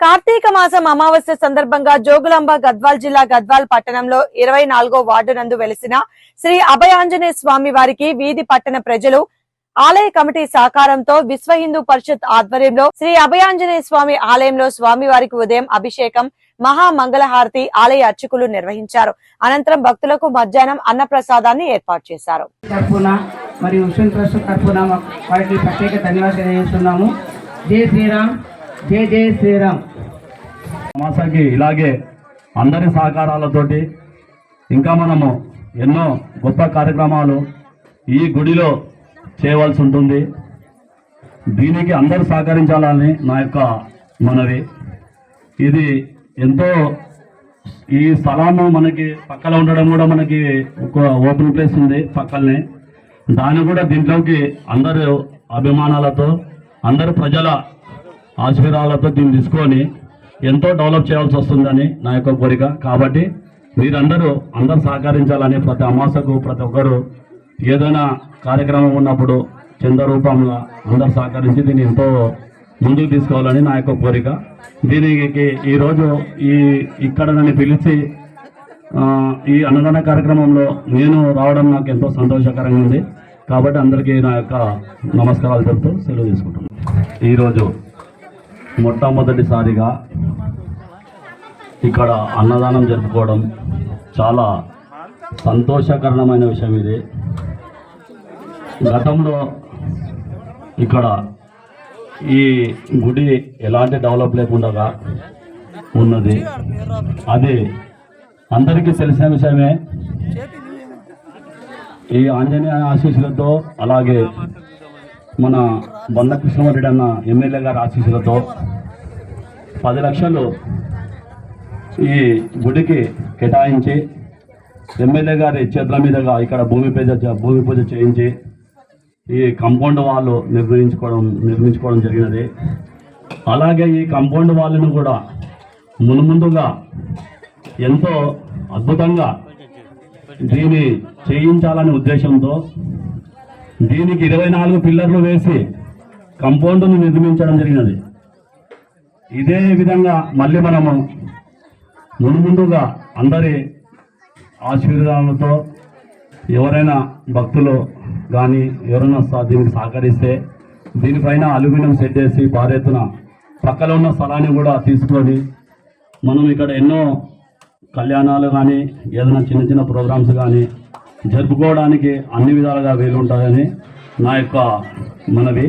కార్తీక మాసం అమావాస్య సందర్భంగా జోగులాంబ గద్వాల్ జిల్లా గద్వాల్ పట్టణంలో ఇరవై నాలుగో వార్డు నందు వెలిసిన శ్రీ అభయాంజనేయ స్వామి వారికి వీధి పట్టణ ప్రజలు ఆలయ కమిటీ సహకారంతో విశ్వ హిందూ పరిషత్ ఆధ్వర్యంలో శ్రీ అభయాంజనేయ స్వామి ఆలయంలో స్వామి వారికి ఉదయం అభిషేకం మహామంగళహారతి ఆలయ అర్చకులు నిర్వహించారు. అనంతరం భక్తులకు మధ్యాహ్నం అన్నప్రసాదాన్ని ఏర్పాటు చేశారు. మరియు వారికి ప్రత్యేక ధన్యవాదాలు జై శ్రీరామ్ జై జై శ్రీరామ్. మాసాకి ఇలాగే అందరి సహకారాలతోటి ఇంకా మనము ఎన్నో గొప్ప కార్యక్రమాలు ఈ గుడిలో చేయవలసి ఉంటుంది. దీనికి అందరూ సహకరించాలని నా యొక్క మనవి. ఇది ఎంతో ఈ స్థలము మనకి పక్కన ఉండడం కూడా మనకి ఒక ఓపెన్ ప్లేస్ ఉంది పక్కనే. దాన్ని కూడా దీంట్లోకి అందరూ అభిమానాలతో అందరు ప్రజల ఆశీర్వాదాలతో దీన్ని తీసుకొని ఎంతో డెవలప్ చేయాల్సి వస్తుందని నా యొక్క కోరిక. కాబట్టి మీరందరూ అందరూ సహకరించాలని ప్రతి అమాసకు ప్రతి ఒక్కరు ఏదైనా కార్యక్రమం ఉన్నప్పుడు చంద రూపంలో అందరు సహకరించి దీన్ని ఎంతో ముందుకు తీసుకోవాలని నా యొక్క కోరిక. దీనికి ఈరోజు ఈ ఇక్కడ నన్ను పిలిచి ఈ అన్నదాన కార్యక్రమంలో నేను రావడం నాకు ఎంతో సంతోషకరంగా ఉంది. కాబట్టి అందరికీ నా యొక్క నమస్కారాలు చెప్తూ సెలవు తీసుకుంటున్నాను. ఈరోజు మొట్టమొదటిసారిగా ఇక్కడ అన్నదానం జరుపుకోవడం చాలా సంతోషకరమైన విషయం ఇది. గతంలో ఇక్కడ ఈ గుడి ఎలాంటి డెవలప్ లేకుండా ఉన్నది. అది అందరికీ తెలిసిన విషయమే. ఈ ఆంజనేయ ఆశీస్సులతో అలాగే మన బంద కృష్ణమరెడ్డి అన్న ఎమ్మెల్యే గారి ఆశీస్సులతో పది లక్షలు ఈ గుడికి కేటాయించి ఎమ్మెల్యే గారి చేతుల మీదుగా ఇక్కడ భూమి పూజ భూమి పూజ చేయించి ఈ కంపౌండ్ వాళ్ళు నిర్మించుకోవడం నిర్మించుకోవడం జరిగినది. అలాగే ఈ కాంపౌండ్ వాళ్ళను కూడా మునుముందుగా ఎంతో అద్భుతంగా దీన్ని చేయించాలనే ఉద్దేశంతో దీనికి ఇరవై నాలుగు పిల్లర్లు వేసి కంపౌండ్ను నిర్మించడం జరిగినది. ఇదే విధంగా మళ్ళీ మనము మునుముందుగా అందరి ఆశీర్వాదాలతో ఎవరైనా భక్తులు కానీ ఎవరైనా దీనికి సహకరిస్తే దీనిపైన అల్యూమినియం సెట్ చేసి భారీ ఎత్తున ఉన్న స్థలాన్ని కూడా తీసుకొని మనం ఇక్కడ ఎన్నో కళ్యాణాలు కానీ ఏదైనా చిన్న చిన్న ప్రోగ్రామ్స్ కానీ జరుపుకోవడానికి అన్ని విధాలుగా వీలుంటుందని నా యొక్క మనవి.